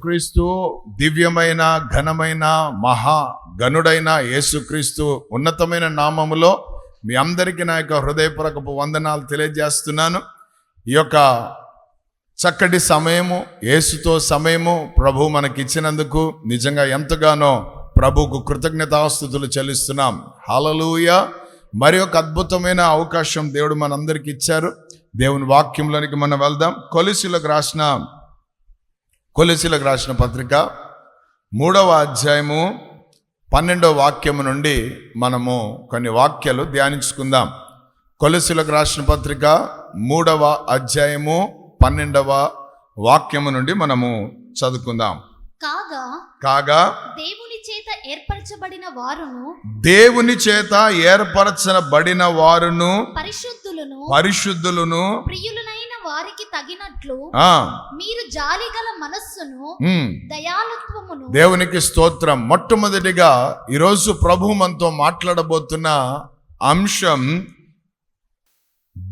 యేసుక్రీస్తు దివ్యమైన ఘనమైన మహా గనుడైన యేసుక్రీస్తు ఉన్నతమైన నామములో మీ అందరికీ నా యొక్క హృదయపూర్వకపు వందనాలు తెలియజేస్తున్నాను. ఈ యొక్క చక్కటి సమయము యేసుతో సమయము ప్రభు మనకిచ్చినందుకు నిజంగా ఎంతగానో ప్రభుకు కృతజ్ఞతాస్థుతులు చెల్లిస్తున్నాం. హలలుయ మరి ఒక అద్భుతమైన అవకాశం దేవుడు మనందరికి ఇచ్చారు. దేవుని వాక్యంలోనికి మనం వెళ్దాం. కొలిసిలకు రాసిన కొలిసిలకు రాసిన పత్రిక మూడవ అధ్యాయము పన్నెండవ వాక్యము నుండి మనము కొన్ని వాక్యాలు ధ్యానించుకుందాం. కొలసిలకు రాసిన పత్రిక మూడవ అధ్యాయము పన్నెండవ వాక్యము నుండి మనము చదువుకుందాం. కాగా కాగా దేవుని చేత ఏర్పరచబడిన వారును దేవుని చేత ఏర్పరచబడిన వారును పరిశుద్ధులను పరిశుద్ధులను ప్రియులనైన వారికి తగినట్లు మీరు జాలిగల మనస్సును ఉమ్, దయాలుత్వమును దేవునికి స్తోత్రం. మొట్టమొదటిగా ఈరోజు ప్రభు మనతో మాట్లాడబోతున్న అంశం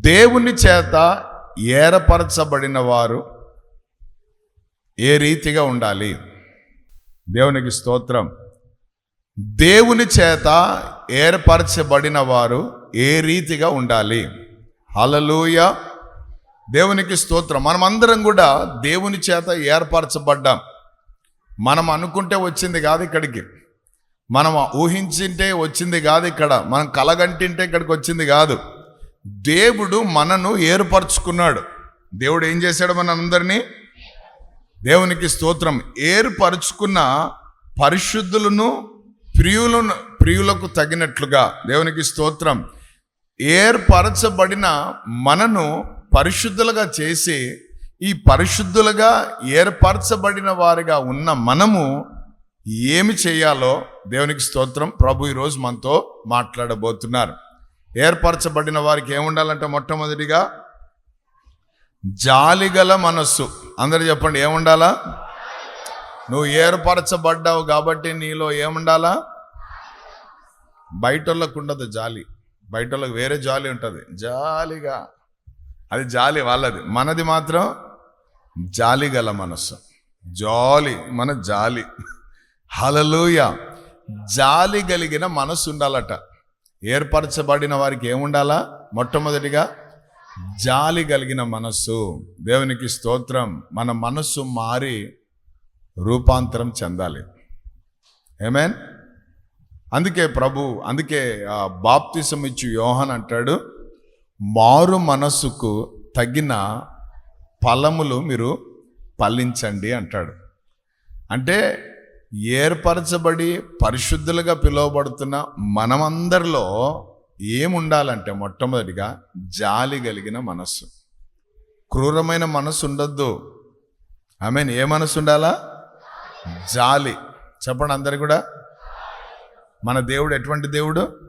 దేవుని చేత ఏర్పరచబడిన వారు ఏ రీతిగా ఉండాలి? దేవునికి స్తోత్రం. దేవుని చేత ఏర్పరచబడిన వారు ఏ రీతిగా ఉండాలి? హలలుయ దేవునికి స్తోత్రం. మనమందరం కూడా దేవుని చేత ఏర్పరచబడ్డాం. మనం అనుకుంటే వచ్చింది కాదు ఇక్కడికి. మనం ఊహించింటే వచ్చింది కాదు ఇక్కడ. మనం కలగంటింటే ఇక్కడికి వచ్చింది కాదు. దేవుడు మనను ఏర్పరచుకున్నాడు. దేవుడు ఏం చేశాడు మనందరినీ? దేవునికి స్తోత్రం. ఏర్పరచుకున్న పరిశుద్ధులను ప్రియులను ప్రియులకు తగినట్లుగా దేవునికి స్తోత్రం. ఏర్పరచబడిన మనను పరిశుద్ధులుగా చేసి ఈ పరిశుద్ధులుగా ఏర్పరచబడిన వారిగా ఉన్న మనము ఏమి చేయాలో దేవునికి స్తోత్రం. ప్రభు ఈరోజు మనతో మాట్లాడబోతున్నారు. ఏర్పరచబడిన వారికి ఏముండాలంటే మొట్టమొదటిగా జాలిగల మనస్సు. అందరు చెప్పండి ఏముండాలా? నువ్వు ఏర్పరచబడ్డావు కాబట్టి నీలో ఏముండాలా? బయటోళ్ళకు ఉండదు జాలి. బయటోళ్ళకి వేరే జాలి ఉంటుంది. జాలిగా. అది జాలి వాళ్ళది. మనది మాత్రం జాలి గల మనస్సు. జాలి మన జాలి. హలలుయ జాలి కలిగిన మనస్సు ఉండాలట. ఏర్పరచబడిన వారికి ఏముండాలా మొట్టమొదటిగా జాలి కలిగిన మనస్సు. దేవునికి స్తోత్రం. మన మనస్సు మారి రూపాంతరం చెందాలి. ఏమేన్ అందుకే ప్రభు అందుకే ఆ బాప్తిసం ఇచ్చి యోహన్ అంటాడు మారు మనసుకు తగిన ఫలములు మీరు ఫలించండి అంటాడు. అంటే ఏర్పరచబడి పరిశుద్ధులుగా పిలువబడుతున్న మనమందరిలో ఏముండాలంటే మొట్టమొదటిగా జాలి కలిగిన మనస్సు. క్రూరమైన మనస్సు ఉండొద్దు. ఐ మీన్ ఏ మనసు ఉండాలా? జాలి. చెప్పండి అందరు కూడా. మన దేవుడు ఎటువంటి దేవుడు?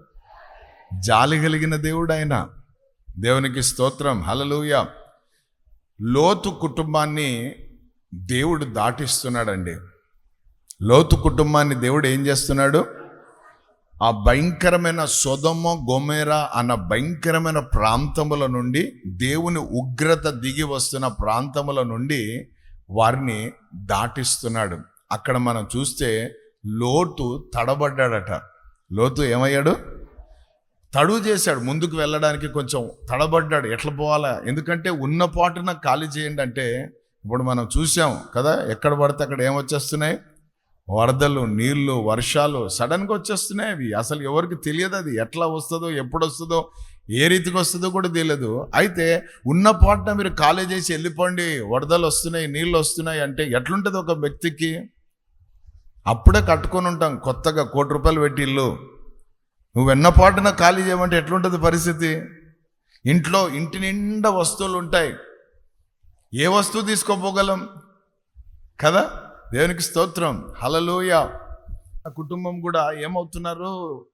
జాలి కలిగిన దేవుడు ఆయన. దేవునికి స్తోత్రం. హలలుయ లోతు కుటుంబాన్ని దేవుడు దాటిస్తున్నాడండి. లోతు కుటుంబాన్ని దేవుడు ఏం చేస్తున్నాడు? ఆ భయంకరమైన సొదమ గొమేరా అన్న భయంకరమైన ప్రాంతముల నుండి దేవుని ఉగ్రత దిగి వస్తున్న ప్రాంతముల నుండి వారిని దాటిస్తున్నాడు. అక్కడ మనం చూస్తే లోతు తడబడ్డాడట. లోతు ఏమయ్యాడు? తడువు చేశాడు. ముందుకు వెళ్ళడానికి కొంచెం తడబడ్డాడు. ఎట్లా పోవాలా? ఎందుకంటే ఉన్న పాటున ఖాళీ చేయండి అంటే ఇప్పుడు మనం చూసాం కదా ఎక్కడ పడితే అక్కడ ఏమొచ్చేస్తున్నాయి వరదలు నీళ్ళు వర్షాలు సడన్గా వచ్చేస్తున్నాయి. అవి అసలు ఎవరికి తెలియదు అది. ఎట్లా వస్తుందో ఎప్పుడు వస్తుందో ఏ రీతికి వస్తుందో కూడా తెలియదు. అయితే ఉన్న పాటున మీరు ఖాళీ చేసి వెళ్ళిపోండి. వరదలు వస్తున్నాయి నీళ్ళు వస్తున్నాయి అంటే ఎట్లుంటుంది ఒక వ్యక్తికి? అప్పుడే కట్టుకొని ఉంటాం. కొత్తగా కోటి రూపాయలు పెట్టి ఇల్లు. నువ్వు ఎన్నపాటున ఖాళీ చేయమంటే ఎట్లుంటుంది పరిస్థితి? ఇంట్లో ఇంటి నిండా వస్తువులు ఉంటాయి ఏ వస్తువు తీసుకోపోగలం? కదా? దేవునికి స్తోత్రం. హలలోయ ఆ కుటుంబం కూడా ఏమవుతున్నారు?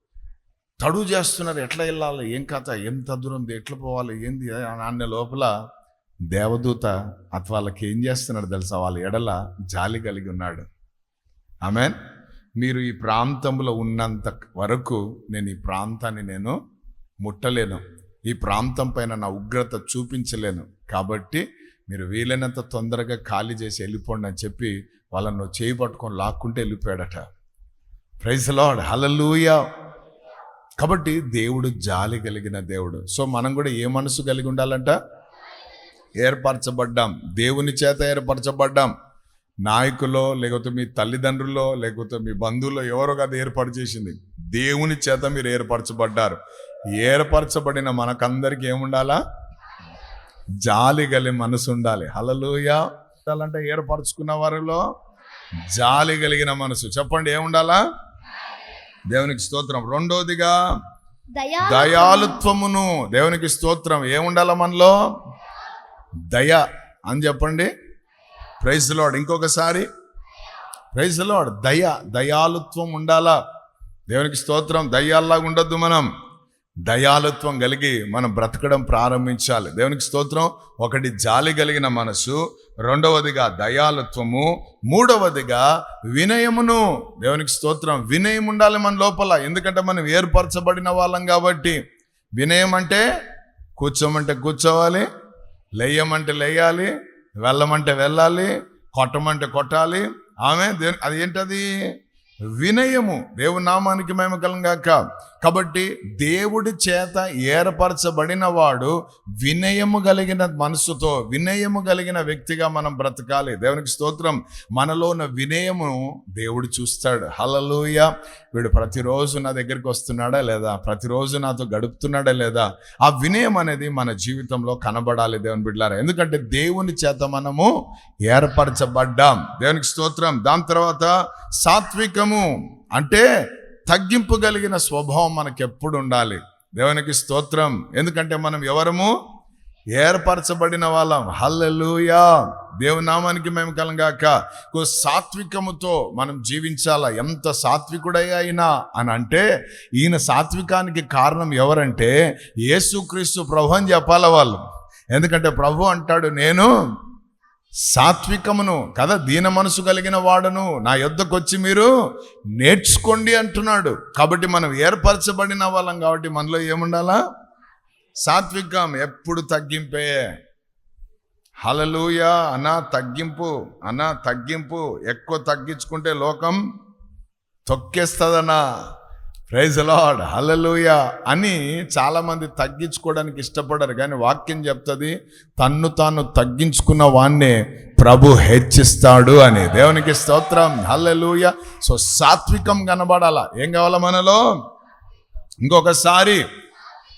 తడువు చేస్తున్నారు. ఎట్లా వెళ్ళాలి? ఏం కథ? ఎంత దూరం ఎట్లా పోవాలి? ఏంది? అన్న లోపల దేవదూత అత్ వాళ్ళకి ఏం చేస్తున్నాడు తెలుసా? వాళ్ళ ఎడల జాలి కలిగి ఉన్నాడు. ఆమెన్? మీరు ఈ ప్రాంతంలో ఉన్నంత వరకు నేను ఈ ప్రాంతాన్ని నేను ముట్టలేను. ఈ ప్రాంతం పైన నా ఉగ్రత చూపించలేను. కాబట్టి మీరు వీలైనంత తొందరగా ఖాళీ చేసి వెళ్ళిపోండి అని చెప్పి వాళ్ళను చేయి పట్టుకొని లాక్కుంటే వెళ్ళిపోయాడట. ప్రైజ్ లాడ్ హలలుయా కాబట్టి దేవుడు జాలి కలిగిన దేవుడు. సో మనం కూడా ఏ మనసు కలిగి ఉండాలంట? ఏర్పరచబడ్డాం. దేవుని చేత ఏర్పరచబడ్డాం. నాయకులో లేకపోతే మీ తల్లిదండ్రుల్లో లేకపోతే మీ బంధువుల్లో ఎవరో కాదు ఏర్పాటు చేసింది. దేవుని చేత మీరు ఏర్పరచబడ్డారు. ఏర్పరచబడిన మనకందరికి ఏముండాలా? జాలి గలి మనసు ఉండాలి. హలలుయా ఉండాలంటే ఏర్పరచుకున్న వారిలో జాలి కలిగిన మనసు. చెప్పండి ఏముండాలా? దేవునికి స్తోత్రం. రెండోదిగా దయా దయాలుత్వమును దేవునికి స్తోత్రం. ఏముండాల మనలో? దయ అని చెప్పండి. ప్రైజ్ లాడ్ ఇంకొకసారి. ప్రైజ్ లాడ్ దయ దయాలుత్వం ఉండాలా? దేవునికి స్తోత్రం. దయ్యాల్లాగా ఉండొద్దు మనం. దయాలుత్వం కలిగి మనం బ్రతకడం ప్రారంభించాలి. దేవునికి స్తోత్రం. ఒకటి జాలి కలిగిన మనసు. రెండవదిగా దయాలుత్వము మూడవదిగా వినయమును. దేవునికి స్తోత్రం. వినయం ఉండాలి మన లోపల. ఎందుకంటే మనం ఏర్పరచబడిన వాళ్ళం కాబట్టి. వినయం అంటే కూర్చోమంటే కూర్చోవాలి. లేయమంటే లేయాలి. వెళ్ళమంటే వెళ్ళాలి కొట్టమంటే కొట్టాలి. ఆమె దే అది ఏంటది? వినయము. దేవునామానికి మేము కలంగాక కాబట్టి దేవుడి చేత ఏర్పరచబడిన వాడు వినయము కలిగిన మనసుతో వినయము కలిగిన వ్యక్తిగా మనం బ్రతకాలి. దేవునికి స్తోత్రం. మనలో ఉన్న వినయము దేవుడు చూస్తాడు. హలలోయ వీడు ప్రతిరోజు నా దగ్గరికి వస్తున్నాడా లేదా? ప్రతిరోజు నాతో గడుపుతున్నాడా లేదా? ఆ వినయం అనేది మన జీవితంలో కనబడాలి దేవుని బిడ్డారా ఎందుకంటే దేవుని చేత మనము ఏర్పరచబడ్డాం. దేవునికి స్తోత్రం. దాని తర్వాత సాత్వికము. అంటే తగ్గింపు కలిగిన స్వభావం మనకు ఎప్పుడు ఉండాలి. దేవునికి స్తోత్రం. ఎందుకంటే మనం ఎవరము? ఏర్పరచబడిన వాళ్ళం. హల్లెలూయా! దేవునామానికి మేము కలంగాక. కో సాత్వికముతో మనం జీవించాలా? ఎంత సాత్వికుడై అయినా అని అంటే ఈయన సాత్వికానికి కారణం ఎవరంటే యేసుక్రీస్తు ప్రభు అని చెప్పాల వాళ్ళు. ఎందుకంటే ప్రభు అంటాడు నేను సాత్వికమును కదా దీన మనసు కలిగిన వాడను. నా యొద్దకు వచ్చి మీరు నేర్చుకోండి అంటున్నాడు. కాబట్టి మనం ఏర్పరచబడిన వాళ్ళం కాబట్టి మనలో ఏముండాలా? సాత్వికం ఎప్పుడు తగ్గింపే. హలలుయ అనా తగ్గింపు అనా తగ్గింపు. ఎక్కువ తగ్గించుకుంటే లోకం తొక్కేస్తుందన్నా ప్రైజ్ లాడ్ హలలుయ అని చాలామంది తగ్గించుకోవడానికి ఇష్టపడరు. కానీ వాక్యం చెప్తుంది తన్ను తాను తగ్గించుకున్న వాణ్ణే ప్రభు హెచ్చిస్తాడు అని. దేవునికి స్తోత్రం హలలుయ సో సాత్వికం కనబడాలా? ఏం కావాలా మనలో? ఇంకొకసారి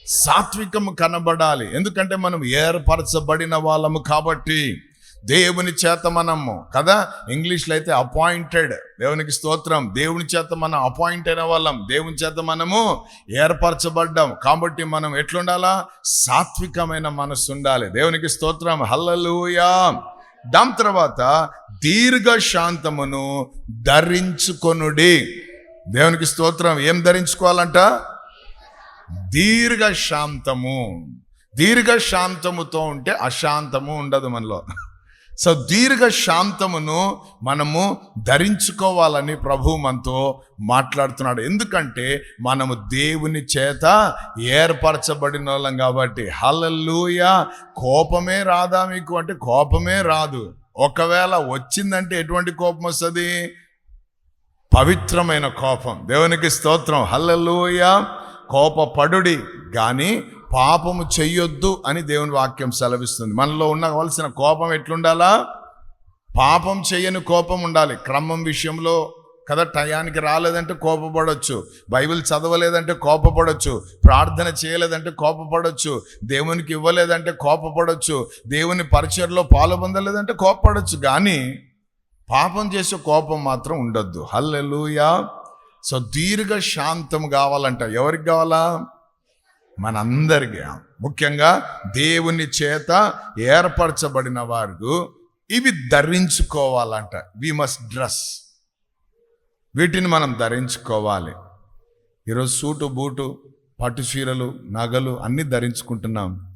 సాత్వికము కనబడాలి. ఎందుకంటే మనం ఏర్పరచబడిన వాళ్ళము కాబట్టి. దేవుని చేత మనము కదా? ఇంగ్లీష్లో అయితే అపాయింటెడ్ దేవునికి స్తోత్రం. దేవుని చేత మనం అపాయింట్ అయిన వాళ్ళం. దేవుని చేత మనము ఏర్పరచబడ్డాం. కాబట్టి మనం ఎట్లుండాలా? సాత్వికమైన మనసు ఉండాలి. దేవునికి స్తోత్రం. హల్లలుయా. దాని తర్వాత దీర్ఘ శాంతమును ధరించుకొనుడి. దేవునికి స్తోత్రం. ఏం ధరించుకోవాలంట? దీర్ఘ శాంతము దీర్ఘ శాంతముతో ఉంటే అశాంతము ఉండదు మనలో. సో దీర్ఘ శాంతమును మనము ధరించుకోవాలని ప్రభు మనతో మాట్లాడుతున్నాడు. ఎందుకంటే మనము దేవుని చేత ఏర్పరచబడిన వాళ్ళం కాబట్టి. హల్లెలూయ! కోపమే రాదా మీకు? అంటే కోపమే రాదు. ఒకవేళ వచ్చిందంటే ఎటువంటి కోపం వస్తుంది? పవిత్రమైన కోపం. దేవునికి స్తోత్రం. హల్లెలూయ! కోపపడుడి. కానీ పాపము చెయ్యొద్దు అని దేవుని వాక్యం సెలవిస్తుంది. మనలో ఉండవలసిన కోపం ఎట్లుండాలా? పాపం చేయని కోపం ఉండాలి. క్రమం విషయంలో కదా టయానికి రాలేదంటే కోపపడవచ్చు బైబిల్ చదవలేదంటే కోపపడవచ్చు ప్రార్థన చేయలేదంటే కోపపడవచ్చు దేవునికి ఇవ్వలేదంటే కోపపడవచ్చు దేవుని పరిచయలో పాల్పొందలేదంటే కోపపడవచ్చు కానీ పాపం చేసే కోపం మాత్రం ఉండొద్దు. హల్లెలూయా. సో దీర్ఘ శాంతం కావాలంట. ఎవరికి కావాలా? మనందరికీ. ముఖ్యంగా దేవుని చేత ఏర్పరచబడిన వారు ఇవి ధరించుకోవాలంట. వి మస్ట్ డ్రెస్ వీటిని మనం ధరించుకోవాలి. ఈరోజు సూటు బూటు పట్టు చీరలు నగలు అన్నీ ధరించుకుంటున్నాం.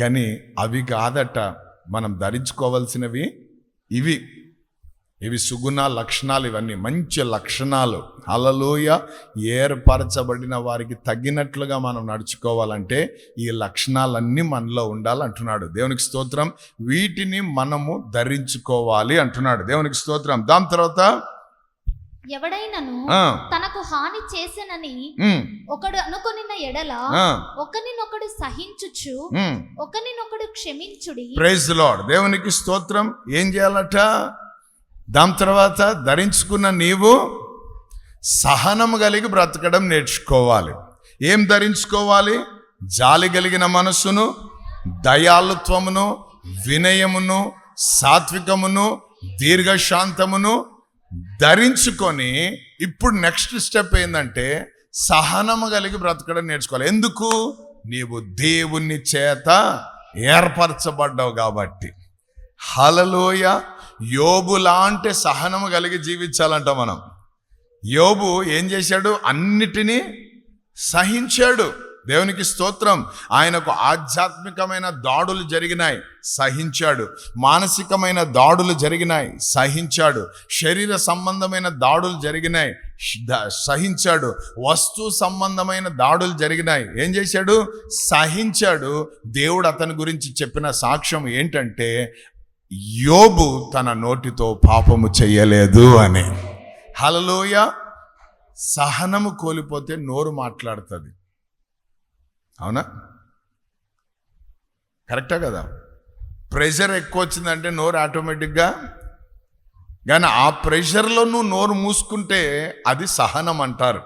కానీ అవి కాదట మనం ధరించుకోవాల్సినవి ఇవి. ఇవి సుగుణ లక్షణాలు ఇవన్నీ మంచి లక్షణాలు. హలలోయ ఏర్పరచబడిన వారికి తగినట్లుగా మనం నడుచుకోవాలంటే ఈ లక్షణాలన్నీ మనలో ఉండాలంటున్నాడు. దేవునికి స్తోత్రం. వీటిని మనము ధరించుకోవాలి అంటున్నాడు. దేవునికి స్తోత్రం. దాని తర్వాత ఎవడైనను తనకు హాని చేసెనని ఒకడు అనుకొనిన ఎడల ఒకనినొకడు సహించుచు. ఒకనినొకడు క్షమించుడి. Praise lord. దేవునికి స్తోత్రం. ఏం చేయాలట? దాని తర్వాత ధరించుకున్న నీవు సహనము కలిగి బ్రతకడం నేర్చుకోవాలి. ఏం ధరించుకోవాలి? జాలి కలిగిన మనస్సును దయాలుత్వమును వినయమును సాత్వికమును దీర్ఘశాంతమును ధరించుకొని ఇప్పుడు నెక్స్ట్ స్టెప్ ఏంటంటే సహనము కలిగి బ్రతకడం నేర్చుకోవాలి. ఎందుకు? నీవు దేవుని చేత ఏర్పరచబడ్డావు కాబట్టి. హలలోయ యోబు లాంటి సహనము కలిగి జీవించాలంట మనం. యోబు ఏం చేశాడు? అన్నిటినీ సహించాడు. దేవునికి స్తోత్రం. ఆయనకు ఆధ్యాత్మికమైన దాడులు జరిగినాయి సహించాడు. మానసికమైన దాడులు జరిగినాయి సహించాడు. శరీర సంబంధమైన దాడులు జరిగినాయి సహించాడు. వస్తు సంబంధమైన దాడులు జరిగినాయి. ఏం చేశాడు? సహించాడు. దేవుడు అతని గురించి చెప్పిన సాక్ష్యం ఏంటంటే యోబు తన నోటితో పాపము చెయ్యలేదు అని. హలలోయ సహనము కోల్పోతే నోరు మాట్లాడుతుంది. అవునా? కరెక్టా కదా? ప్రెషర్ ఎక్కువ వచ్చిందంటే నోరు ఆటోమేటిక్గా. కానీ ఆ ప్రెషర్లో నువ్వు నోరు మూసుకుంటే అది సహనం అంటారు.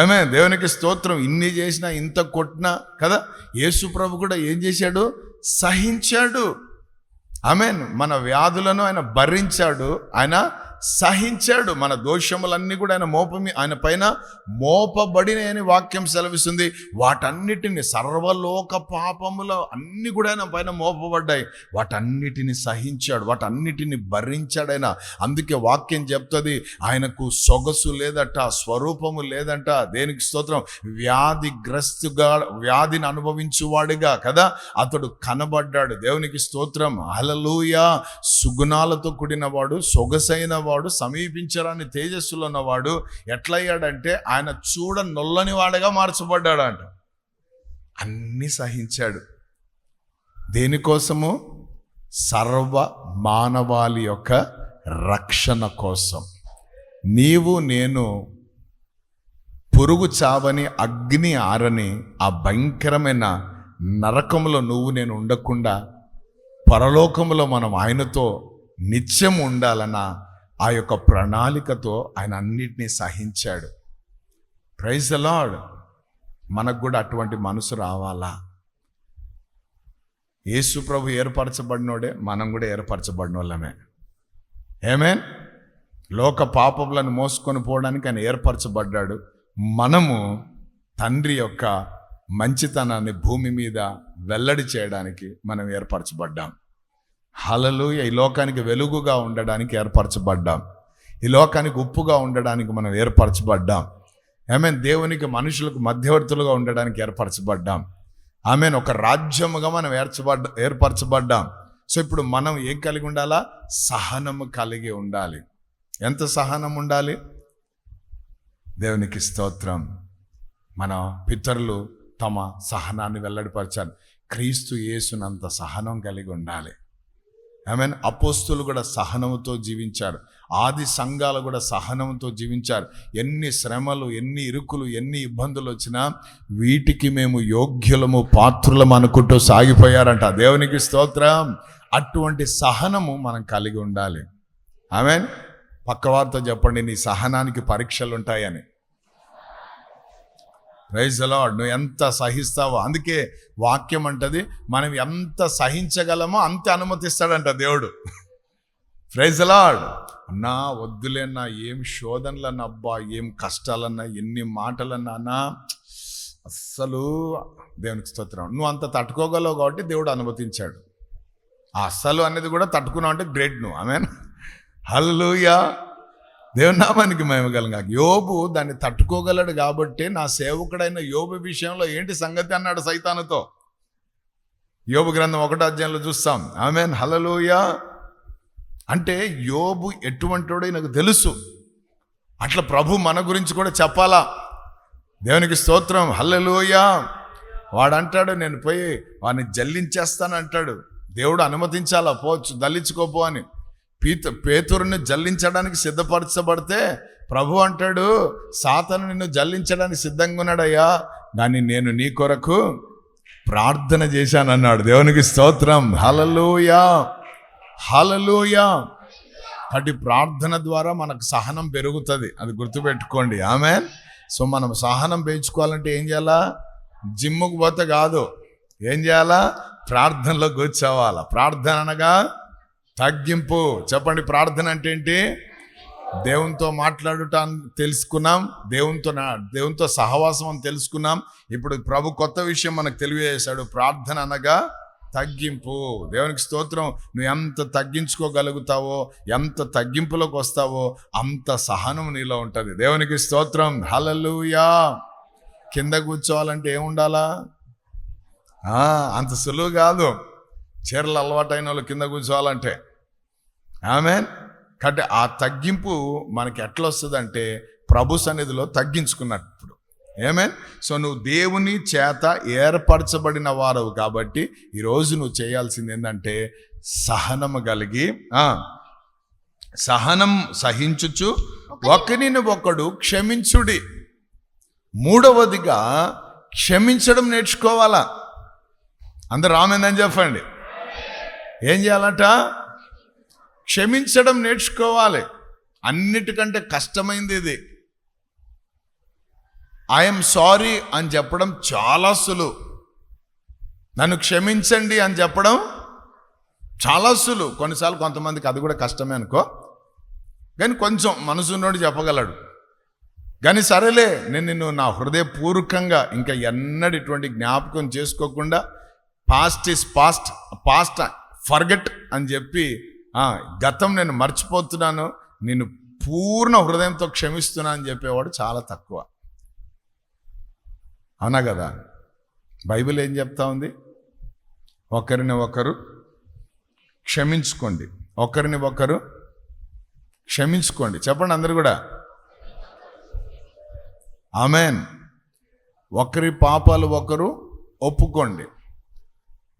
ఏమే? దేవునికి స్తోత్రం. ఇన్ని చేసినా ఇంత కొట్టినా కదా? యేసు ప్రభు కూడా ఏం చేశాడు? సహించాడు. ఆమెన్ మన వ్యాధులను ఆయన భరించాడు. ఆయన సహించాడు. మన దోషములన్నీ కూడా ఆయన మోపమి ఆయన పైన మోపబడిన అని వాక్యం సెలవిస్తుంది. వాటన్నిటిని సర్వలోక పాపముల అన్ని కూడా ఆయన పైన మోపబడ్డాయి. వాటన్నిటిని సహించాడు. వాటన్నిటిని భరించాడు ఆయన. అందుకే వాక్యం చెప్తుంది ఆయనకు సొగసు లేదట స్వరూపము లేదంట. దేనికి స్తోత్రం? వ్యాధిగ్రస్తుగా వ్యాధిని అనుభవించువాడిగా కదా. అతడు కనబడ్డాడు. దేవునికి స్తోత్రం. హలలుయ సుగుణాలతో కూడినవాడు సొగసైన వాడు వాడు సమీపించరాని తేజస్సులో ఉన్నవాడు ఎట్లయ్యాడంటే ఆయన చూడ నొల్లని వాడగా మార్చబడ్డాడు అంట అన్నీ సహించాడు. దేనికోసము? సర్వ మానవాళి యొక్క రక్షణ కోసం. నీవు నేను పురుగు చావని అగ్ని ఆరని ఆ భయంకరమైన నరకములో నువ్వు నేను ఉండకుండా పరలోకములో మనం ఆయనతో నిత్యం ఉండాలన్నా ఆ యొక్క ప్రణాళికతో ఆయన అన్నిటినీ సహించాడు. ప్రైజ్ లార్డ్ మనకు కూడా అటువంటి మనసు రావాలా? యేసు ప్రభు ఏర్పరచబడినోడే మనం కూడా ఏర్పరచబడిన వాళ్ళమే ఏమేన్ లోక పాపములను మోసుకొని పోవడానికి ఆయన ఏర్పరచబడ్డాడు. మనము తండ్రి యొక్క మంచితనాన్ని భూమి మీద వెల్లడి చేయడానికి మనం ఏర్పరచబడ్డాం. హలలు ఈ లోకానికి వెలుగుగా ఉండడానికి ఏర్పరచబడ్డాం. ఈ లోకానికి ఉప్పుగా ఉండడానికి మనం ఏర్పరచబడ్డాం. ఆమెన్ దేవునికి మనుషులకు మధ్యవర్తులుగా ఉండడానికి ఏర్పరచబడ్డాం. ఆమెన్ ఒక రాజ్యముగా మనం ఏర్చబడ్డ ఏర్పరచబడ్డాం. సో ఇప్పుడు మనం ఏం కలిగి ఉండాలా? సహనము కలిగి ఉండాలి. ఎంత సహనం ఉండాలి? దేవునికి స్తోత్రం. మన పితరులు తమ సహనాన్ని వెల్లడిపరచాలి క్రీస్తు యేసునంత సహనం కలిగి ఉండాలి. మీన్ అపోస్తులు కూడా సహనంతో జీవించారు. ఆది సంఘాలు కూడా సహనంతో జీవించారు. ఎన్ని శ్రమలు ఎన్ని ఇరుకులు ఎన్ని ఇబ్బందులు వచ్చినా వీటికి మేము యోగ్యులము పాత్రులము అనుకుంటూ సాగిపోయారంట. దేవునికి స్తోత్రం. అటువంటి సహనము మనం కలిగి ఉండాలి. ఆమె పక్కవారితో చెప్పండి. నీ సహనానికి పరీక్షలు ఉంటాయని ప్రైజ్ అలాడ్ నువ్వు ఎంత సహిస్తావో. అందుకే వాక్యం అంటది మనం ఎంత సహించగలమో అంతే అనుమతిస్తాడంట దేవుడు. ప్రైజ్ అలాడ్ అన్నా వద్దులేనా ఏం శోధనలన్నా అబ్బా ఏం కష్టాలన్నా ఎన్ని మాటలన్నా అస్సలు దేవునికి స్తోత్రం. నువ్వు అంత తట్టుకోగలవు కాబట్టి దేవుడు అనుమతించాడు. ఆ అస్సలు అనేది కూడా తట్టుకున్నావు అంటే గ్రేట్ నువ్వు. ఆమె హల్లుయా దేవుని నామానికి మేమగలంగా యోబు దాన్ని తట్టుకోగలడు కాబట్టి నా సేవకుడైన యోబు విషయంలో ఏంటి సంగతి అన్నాడు సైతానుతో? యోబు గ్రంథం ఒకటో అధ్యాయంలో చూస్తాం. ఆమెన్. హలలోయ అంటే యోబు ఎటువంటివాడో నాకు తెలుసు. అట్లా ప్రభు మన గురించి కూడా చెప్పాలా? దేవునికి స్తోత్రం. హల్లెలూయా. వాడంటాడు నేను పోయి వాడిని జల్లించేస్తాను అంటాడు. దేవుడు అనుమతించాలా? పోవచ్చు దల్లించుకోపో అని. పీత పేతురుని జల్లించడానికి సిద్ధపరచబడితే ప్రభు అంటాడు సాతను నిన్ను జల్లించడానికి సిద్ధంగా ఉన్నాడయ్యా. కానీ నేను నీ కొరకు ప్రార్థన చేశాను అన్నాడు దేవునికి స్తోత్రం. హలలుయా హలలుయా అటు ప్రార్థన ద్వారా మనకు సహనం పెరుగుతుంది. అది గుర్తుపెట్టుకోండి. ఆమె సో మనం సహనం పెంచుకోవాలంటే ఏం చేయాలా? జిమ్ముకు పోతే కాదు. ఏం చేయాలా? ప్రార్థనలో కూర్చోవాలా ప్రార్థన అనగా తగ్గింపు. చెప్పండి ప్రార్థన అంటే ఏంటి? దేవునితో మాట్లాడుట తెలుసుకున్నాం. దేవునితో నా- దేవునితో సహవాసం అని తెలుసుకున్నాం. ఇప్పుడు ప్రభు కొత్త విషయం మనకు తెలియజేశాడు. ప్రార్థన అనగా తగ్గింపు. దేవునికి స్తోత్రం. నువ్వు ఎంత తగ్గించుకోగలుగుతావో ఎంత తగ్గింపులోకి వస్తావో అంత సహనం నీలో ఉంటుంది. దేవునికి స్తోత్రం. హలలుయా కింద కూర్చోవాలంటే ఏముండాలా? అంత సులువు కాదు. చీరలు అలవాటైన వాళ్ళు కింద కూర్చోవాలంటే. ఆమె కాబట్టి ఆ తగ్గింపు మనకి ఎట్లా వస్తుందంటే ప్రభు సన్నిధిలో తగ్గించుకున్నప్పుడు. ఏమే సో నువ్వు దేవుని చేత ఏర్పరచబడిన వారవు కాబట్టి ఈరోజు నువ్వు చేయాల్సింది ఏంటంటే సహనము కలిగి సహనం సహించుచు ఒకరిని ఒకడు క్షమించుడి. మూడవదిగా క్షమించడం నేర్చుకోవాలా? అందరు రామేందని చెప్పండి. ఏం చేయాలట? క్షమించడం నేర్చుకోవాలి. అన్నిటికంటే కష్టమైంది ఇది. ఐఎమ్ సారీ అని చెప్పడం చాలా సులువు నన్ను క్షమించండి అని చెప్పడం చాలా సులువు కొన్నిసార్లు కొంతమందికి అది కూడా కష్టమే అనుకో. కానీ కొంచెం మనసున్నోడు చెప్పగలడు. కానీ సరేలే నేను నిన్ను నా హృదయపూర్వకంగా ఇంకా ఎన్నడూ ఇటువంటి జ్ఞాపకం చేసుకోకుండా past is past past forget అని చెప్పి గతం నేను మర్చిపోతున్నాను నేను పూర్ణ హృదయంతో క్షమిస్తున్నా అని చెప్పేవాడు చాలా తక్కువ. అవునా కదా? బైబిల్ ఏం చెప్తా ఉంది? ఒకరిని ఒకరు క్షమించుకోండి. ఒకరిని ఒకరు క్షమించుకోండి. చెప్పండి అందరు కూడా. ఆమెన్. ఒకరి పాపాలు ఒకరు ఒప్పుకోండి.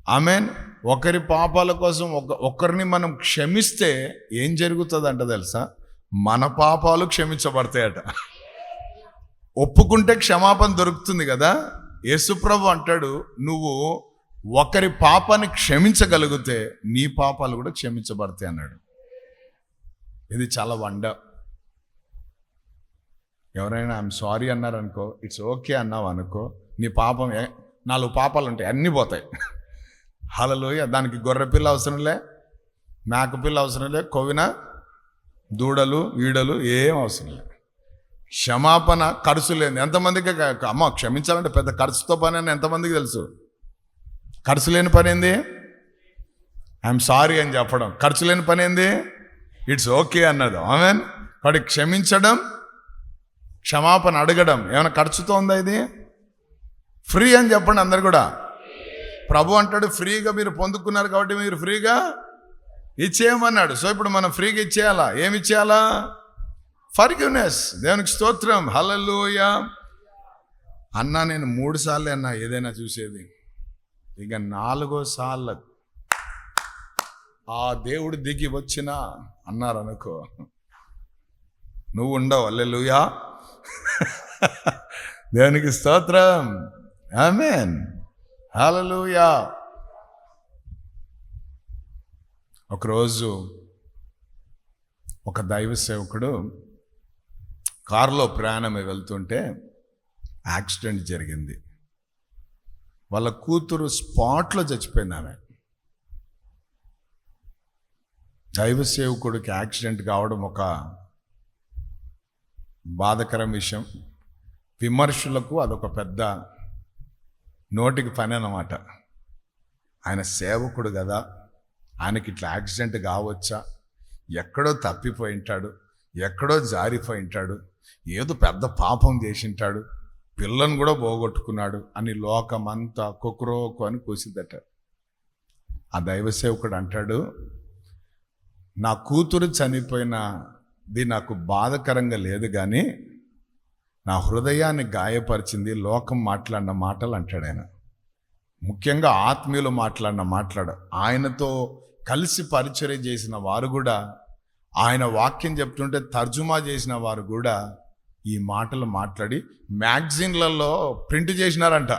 ఆమెన్. ఒకరి పాపాల కోసం ఒక ఒకరిని మనం క్షమిస్తే ఏం జరుగుతుందంట తెలుసా? మన పాపాలు క్షమించబడతాయట. ఒప్పుకుంటే క్షమాపణ దొరుకుతుంది కదా? యేసుప్రభు అంటాడు నువ్వు ఒకరి పాపాన్ని క్షమించగలిగితే నీ పాపాలు కూడా క్షమించబడతాయి అన్నాడు. ఇది చాలా వండ. ఎవరైనా ఐఎమ్ సారీ అన్నారనుకో ఇట్స్ ఓకే అన్నావు అనుకో నీ పాపం నాలుగు పాపాలు ఉంటాయి అన్నీ పోతాయి. హలలోయ దానికి గొర్రె పిల్ల అవసరంలే మేక పిల్ల అవసరంలే కొవ్విన దూడలు ఈడలు ఏం అవసరం లేదు క్షమాపణ ఖర్చు లేదు ఎంతమందికి అమ్మ క్షమించాలంటే పెద్ద ఖర్చుతో పని అని ఎంతమందికి తెలుసు? ఖర్చు లేని పని ఏంది? ఐఎమ్ సారీ అని చెప్పడం. ఖర్చు లేని పని ఏంది? ఇట్స్ ఓకే అన్నది ఆమెన్. వాడికి క్షమించడం క్షమాపణ అడగడం ఏమైనా ఖర్చుతో ఉందా ఇది? ఫ్రీ అని చెప్పండి అందరు కూడా. ప్రభు అంటాడు ఫ్రీగా మీరు పొందుకున్నారు కాబట్టి మీరు ఫ్రీగా ఇచ్చేయమన్నాడు. సో ఇప్పుడు మనం ఫ్రీగా ఇచ్చేయాలా? ఏమి ఇచ్చేయాలా? ఫర్గ్యూనెస్. దేవునికి స్తోత్రం. హలలోయ అన్నా నేను మూడు సార్లు అన్నా ఏదైనా చూసేది. ఇక నాలుగో సార్లు. ఆ దేవుడు దిగి వచ్చినా అన్నారు అనుకో. నువ్వు ఉండవు. అల్లెలుయా దేవునికి స్తోత్రం. ఆమెన్. హలలుయా ఒకరోజు ఒక దైవ సేవకుడు కారులో ప్రయాణం వెళ్తుంటే యాక్సిడెంట్ జరిగింది. వాళ్ళ కూతురు స్పాట్లో చచ్చిపోయింది ఆమె. దైవ సేవకుడికి యాక్సిడెంట్ కావడం ఒక బాధకరం విషయం. విమర్శలకు అదొక పెద్ద నోటికి పని అన్నమాట. ఆయన సేవకుడు కదా. ఆయనకి ఇట్లా యాక్సిడెంట్ కావచ్చా? ఎక్కడో తప్పిపోయి ఉంటాడు. ఎక్కడో జారిపోయి ఉంటాడు. ఏదో పెద్ద పాపం చేసింటాడు పిల్లను కూడా పోగొట్టుకున్నాడు అని లోకమంతా కుక్రోకు అని కూసిందట ఆ దైవ సేవకుడు అంటాడు నా కూతురు చనిపోయినది నాకు బాధకరంగా లేదు కానీ నా హృదయాన్ని గాయపరిచింది లోకం మాట్లాడిన మాటలు అంటాడు ఆయన. ముఖ్యంగా ఆత్మీయులు మాట్లాడిన మాట్లాడు. ఆయనతో కలిసి పరిచర్య చేసిన వారు కూడా ఆయన వాక్యం చెప్తుంటే తర్జుమా చేసిన వారు కూడా ఈ మాటలు మాట్లాడి మ్యాగజైన్లలో ప్రింట్ చేసినారంట.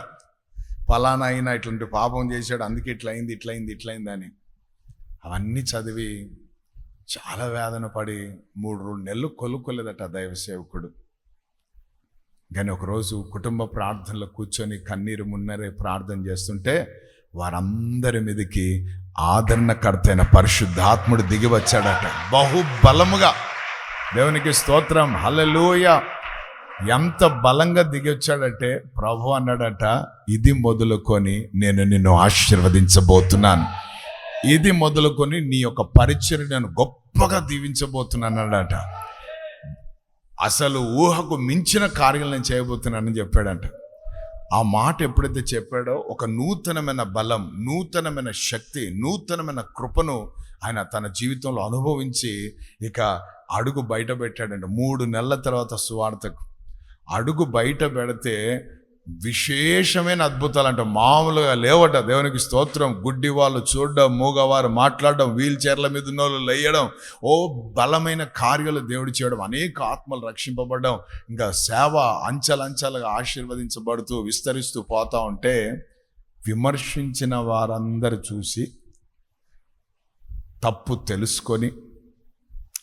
ఫలానా అయినా ఇట్లాంటి పాపం చేశాడు అందుకే ఇట్లా అయింది ఇట్లా అయింది ఇట్లా అయింది అని. అవన్నీ చదివి చాలా వేదన పడి మూడు రెండు నెలలు కొలుకోలేదట దైవ సేవకుడు కానీ ఒకరోజు కుటుంబ ప్రార్థనలో కూర్చొని కన్నీరు మున్నరే ప్రార్థన చేస్తుంటే వారందరి మీదకి ఆదరణకర్త అయిన పరిశుద్ధాత్ముడు దిగి వచ్చాడట. బహుబలముగా దేవునికి స్తోత్రం. హలలోయ ఎంత బలంగా దిగి వచ్చాడంటే ప్రభు అన్నాడట ఇది మొదలుకొని నేను నిన్ను ఆశీర్వదించబోతున్నాను. ఇది మొదలుకొని నీ యొక్క పరిచయం నేను గొప్పగా దీవించబోతున్నాను అన్నాడట. అసలు ఊహకు మించిన కార్యాలు నేను చేయబోతున్నానని చెప్పాడంట. ఆ మాట ఎప్పుడైతే చెప్పాడో ఒక నూతనమైన బలం నూతనమైన శక్తి నూతనమైన కృపను ఆయన తన జీవితంలో అనుభవించి ఇక అడుగు బయట పెట్టాడంట. మూడు నెలల తర్వాత సువార్తకు. అడుగు బయట పెడితే విశేషమైన అద్భుతాలు అంట మామూలుగా లేవట దేవునికి స్తోత్రం గుడ్డి వాళ్ళు చూడడం మూగవారు మాట్లాడడం వీల్ చైర్ల మీద ఉన్న వాళ్ళు లేయడం ఓ బలమైన కార్యాలు దేవుడు చేయడం అనేక ఆత్మలు రక్షింపబడడం ఇంకా సేవ అంచెలంచెలుగా ఆశీర్వదించబడుతూ విస్తరిస్తూ పోతా ఉంటే విమర్శించిన వారందరు చూసి తప్పు తెలుసుకొని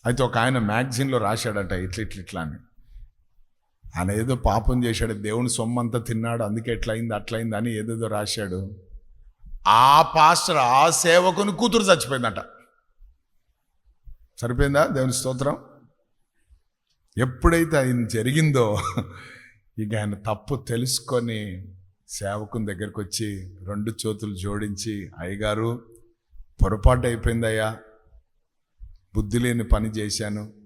అయితే ఒక ఆయన మ్యాగజైన్లో రాశాడట ఇట్లా ఇట్లా ఇట్లా అని ఆయన ఏదో పాపం చేశాడు దేవుని సొమ్మంతా తిన్నాడు అందుకే ఎట్లయింది అట్లయింది అని ఏదేదో రాశాడు. ఆ పాస్టర్ ఆ సేవకుని కూతురు చచ్చిపోయిందట. సరిపోయిందా దేవుని స్తోత్రం? ఎప్పుడైతే ఆయన జరిగిందో ఇక ఆయన తప్పు తెలుసుకొని సేవకుని దగ్గరికి వచ్చి రెండు చేతులు జోడించి అయ్యగారు పొరపాటు అయిపోయిందయ్యా బుద్ధి లేని పని చేశాను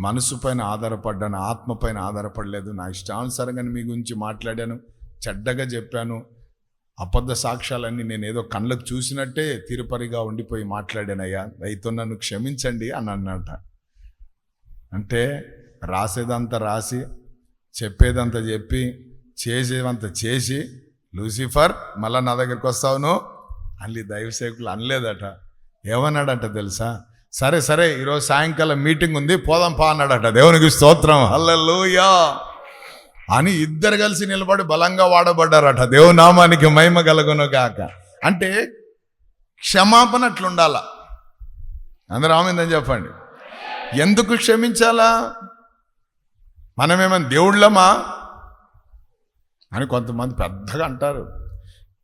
మనసు పైన ఆధారపడ్డాను ఆత్మ పైన ఆధారపడలేదు నా ఇష్టానుసారంగా మీ గురించి మాట్లాడాను చెడ్డగా చెప్పాను అబద్ధ సాక్ష్యాలన్నీ నేను ఏదో కళ్ళకు చూసినట్టే తిరుపరిగా ఉండిపోయి మాట్లాడానయ్యా. రైతు నన్ను క్షమించండి అని అన్నట అంటే రాసేదంతా రాసి చెప్పేదంతా చెప్పి చేసేదంతా చేసి లూసిఫర్ మళ్ళీ నా దగ్గరికి వస్తావును? అల్లి దైవసేకులు అనలేదట. ఏమన్నాడంట తెలుసా? సరే సరే ఈరోజు సాయంకాలం మీటింగ్ ఉంది పోదాం పా అన్నాడట. దేవునికి స్తోత్రం. హల్లెలూయా. అని ఇద్దరు కలిసి నిలబడి బలంగా వాడబడ్డారట. దేవునామానికి మహిమ కలుగును కాక అంటే క్షమాపణ అట్లుండాల. అందరూ ఆమెందని చెప్పండి. ఎందుకు క్షమించాలా? మనమేమైనా దేవుళ్ళమా? అని కొంతమంది పెద్దగా అంటారు.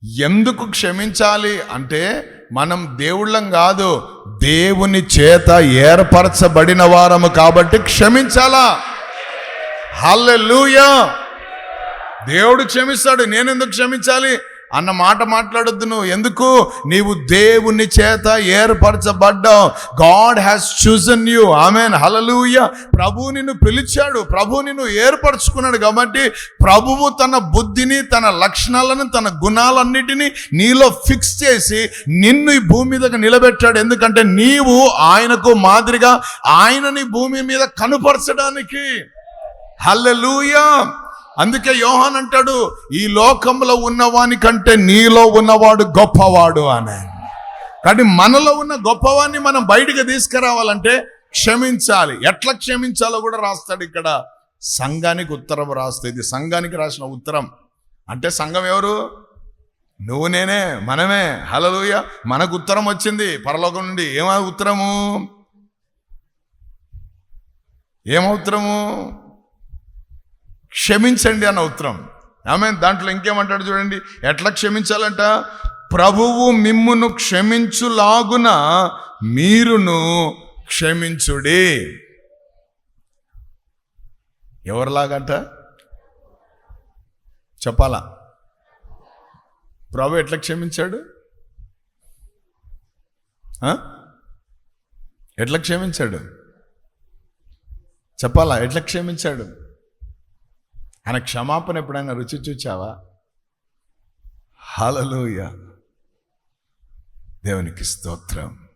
ఎందుకు క్షమించాలి? అంటే మనం దేవుళ్ళం కాదు దేవుని చేత ఏర్పరచబడిన వారము కాబట్టి క్షమించాలా? హల్లెలూయా! దేవుడు క్షమిస్తాడు. నేను ఎందుకు క్షమించాలి? అన్న మాట మాట్లాడొద్దు నువ్వు. ఎందుకు? నీవు దేవుని చేత ఏర్పరచబడ్డావు. God has chosen you amen hallelujah ప్రభు నిన్ను పిలిచాడు. ప్రభు నిన్ను ఏర్పరచుకున్నాడు కాబట్టి ప్రభువు తన బుద్ధిని తన లక్షణాలను తన గుణాలన్నిటినీ నీలో ఫిక్స్ చేసి నిన్ను ఈ భూమి మీద నిలబెట్టాడు. ఎందుకంటే నీవు ఆయనకు మాదిరిగా ఆయనని భూమి మీద కనుపరచడానికి. హల్లెలూయా అందుకే యోహాన్ అంటాడు ఈ లోకంలో ఉన్నవాని కంటే నీలో ఉన్నవాడు గొప్పవాడు అని. కానీ మనలో ఉన్న గొప్పవాన్ని మనం బయటికి తీసుకురావాలంటే క్షమించాలి. ఎట్లా క్షమించాలో కూడా రాస్తాడు ఇక్కడ. సంఘానికి ఉత్తరం రాస్తే ఇది సంఘానికి రాసిన ఉత్తరం. అంటే సంఘం ఎవరు? నువ్వు నేనే మనమే. హలలుయ మనకు ఉత్తరం వచ్చింది. పరలోకం నుండి ఏమా ఉత్తరము? ఏమ ఉత్తరము? క్షమించండి అన్న ఉత్తరం. ఆమె దాంట్లో ఇంకేమంటాడు చూడండి. ఎట్లా క్షమించాలంట? ప్రభువు మిమ్మును క్షమించులాగున మీరును క్షమించుడి. ఎవరిలాగంట? చెప్పాలా? ప్రభు ఎట్లా క్షమించాడు? ఎట్లా క్షమించాడు? చెప్పాలా? ఎట్లా క్షమించాడు? ఆయన క్షమాపణ ఎప్పుడైనా రుచి చూచావా? హలలోయ దేవునికి స్తోత్రం.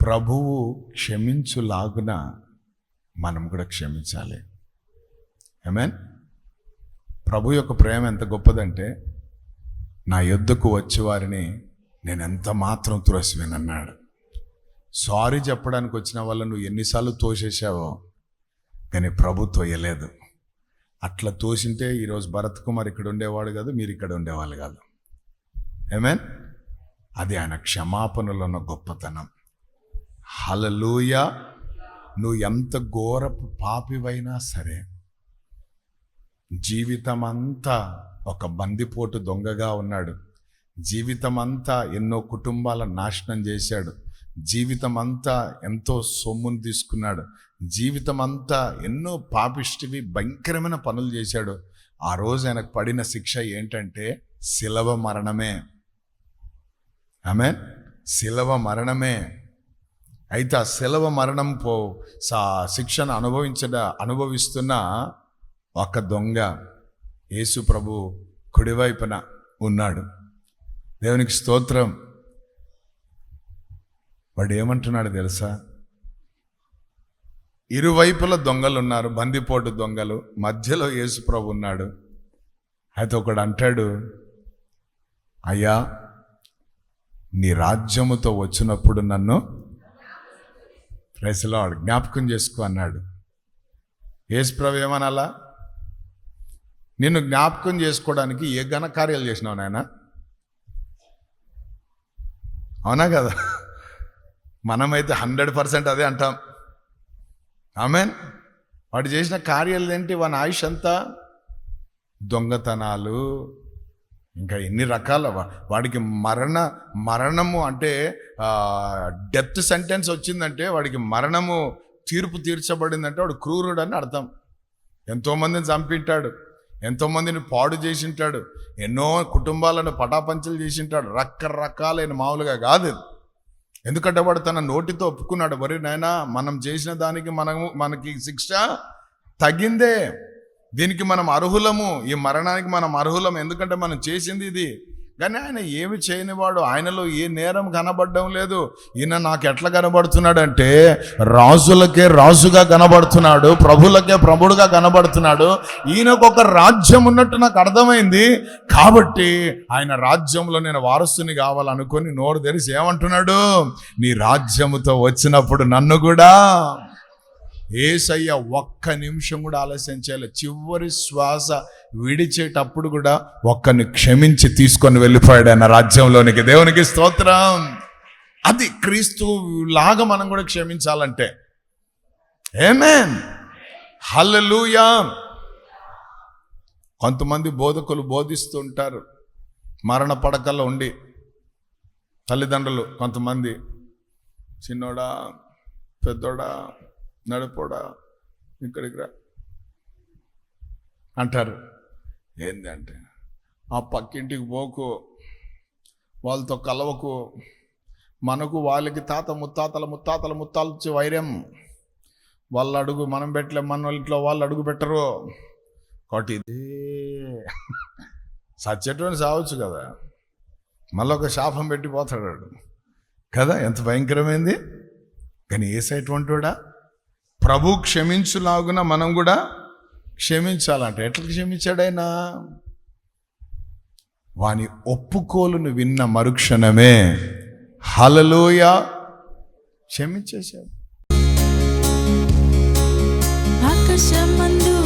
ప్రభువు క్షమించులాగున మనం కూడా క్షమించాలి. ఏమేన్ ప్రభు యొక్క ప్రేమ ఎంత గొప్పదంటే నా యొద్దకు వచ్చే వారిని నేను ఎంత మాత్రం తురసివేనన్నాడు. సారీ చెప్పడానికి వచ్చిన వాళ్ళను నువ్వు ఎన్నిసార్లు తోసేసావో కానీ ప్రభు తోయలేదు. అట్లా తోసింటే ఈరోజు భరత్ కుమార్ ఇక్కడ ఉండేవాడు కాదు మీరు ఇక్కడ ఉండేవాళ్ళు కాదు. ఏమేన్ అది ఆయన క్షమాపణలో ఉన్న గొప్పతనం. హలలోయ నువ్వు ఎంత ఘోరపు పాపివైనా సరే జీవితం అంతా ఒక బందిపోటు దొంగగా ఉన్నాడు. జీవితం అంతా ఎన్నో కుటుంబాల నాశనం చేశాడు. జీవితం అంతా ఎంతో సొమ్మును తీసుకున్నాడు. జీవితం అంతా ఎన్నో పాపిష్టివి భయంకరమైన పనులు చేశాడు. ఆ రోజు ఆయనకు పడిన శిక్ష ఏంటంటే శిలవ మరణమే. ఆమె శిలవ మరణమే. అయితే ఆ శిలవ మరణం పో సా శిక్షను అనుభవించడ అనుభవిస్తున్న ఒక దొంగ యేసు ప్రభు కుడివైపున ఉన్నాడు. దేవునికి స్తోత్రం. వాడు ఏమంటున్నాడు తెలుసా? ఇరువైపుల దొంగలు ఉన్నారు బందిపోటు దొంగలు మధ్యలో యేసుప్రభు ఉన్నాడు. అయితే ఒకడు అంటాడు అయ్యా నీ రాజ్యముతో వచ్చినప్పుడు నన్ను ప్రెస్లో జ్ఞాపకం చేసుకో అన్నాడు. యేసు ప్రభు ఏమనాలా? నిన్ను జ్ఞాపకం చేసుకోవడానికి ఏ ఘన కార్యాలు చేసినావు నాయన? అవునా కదా? మనమైతే హండ్రెడ్ పర్సెంట్ అదే అంటాం. ఆమెన్? వాడు చేసిన కార్యాలు ఏంటి వాని ఆయుష్ అంతా దొంగతనాలు. ఇంకా ఎన్ని రకాల వాడికి మరణ మరణము అంటే డెత్ సెంటెన్స్ వచ్చిందంటే వాడికి మరణము తీర్పు తీర్చబడిందంటే వాడు క్రూరుడు అని అర్థం. ఎంతోమందిని చంపింటాడు. ఎంతోమందిని పాడు చేసింటాడు. ఎన్నో కుటుంబాలను పటాపంచలు చేసింటాడు. రకరకాలైన మామూలుగా కాదు ఎందుకంటే వాడు తన నోటితో ఒప్పుకున్నాడు. వరి నాయనా మనం చేసిన దానికి మనము మనకి శిక్ష తగ్గిందే దీనికి మనం అర్హులము. ఈ మరణానికి మనం అర్హులం. ఎందుకంటే మనం చేసింది ఇది. కానీ ఆయన ఏమి చేయనివాడు? ఆయనలో ఏ నేరం కనబడడం లేదు. ఈయన నాకు ఎట్లా కనబడుతున్నాడంటే రాజులకే రాజుగా కనబడుతున్నాడు ప్రభులకే ప్రభుడుగా కనబడుతున్నాడు. ఈయనకు ఒక రాజ్యం ఉన్నట్టు నాకు అర్థమైంది. కాబట్టి ఆయన రాజ్యంలో నేను వారసుని కావాలనుకొని నోరు తెరిచి ఏమంటున్నాడు? నీ రాజ్యముతో వచ్చినప్పుడు నన్ను కూడా ఏసయ్య ఒక్క నిమిషం కూడా ఆలస్యం చేయాలి. చివరి శ్వాస విడిచేటప్పుడు కూడా ఒక్కని క్షమించి తీసుకొని వెళ్ళిపోయాడు ఆయన రాజ్యంలోనికి. దేవునికి స్తోత్రం. అది క్రీస్తు లాగా మనం కూడా క్షమించాలంటే. ఏమేన్ హల్లూయా కొంతమంది బోధకులు బోధిస్తుంటారు మరణ పడకల్లో ఉండి తల్లిదండ్రులు కొంతమంది చిన్నోడా పెద్దోడా నడుపోడా? ఇక్కడికి రా. అంటారు. ఏంటంటే ఆ పక్కింటికి పోకు వాళ్ళతో కలవకు మనకు వాళ్ళకి తాత ముత్తాతల ముత్తాతల ముత్తాలు వచ్చి వైరం. వాళ్ళు అడుగు మనం పెట్టలే మన వాళ్ళ ఇంట్లో వాళ్ళు అడుగు పెట్టరు. కాబట్టి ఇదే సచ్చేటువంటి సావచ్చు కదా. మళ్ళీ ఒక శాపం పెట్టి పోతాడు కదా ఎంత భయంకరమైంది? కానీ ఏసేటువంటి వాడా ప్రభు క్షమించులాగున మనం కూడా క్షమించాలంట. ఎట్లా క్షమించాడైనా? వాని ఒప్పుకోలును విన్న మరుక్షణమే హలలోయ క్షమించేశాడు. ఆకాశమందు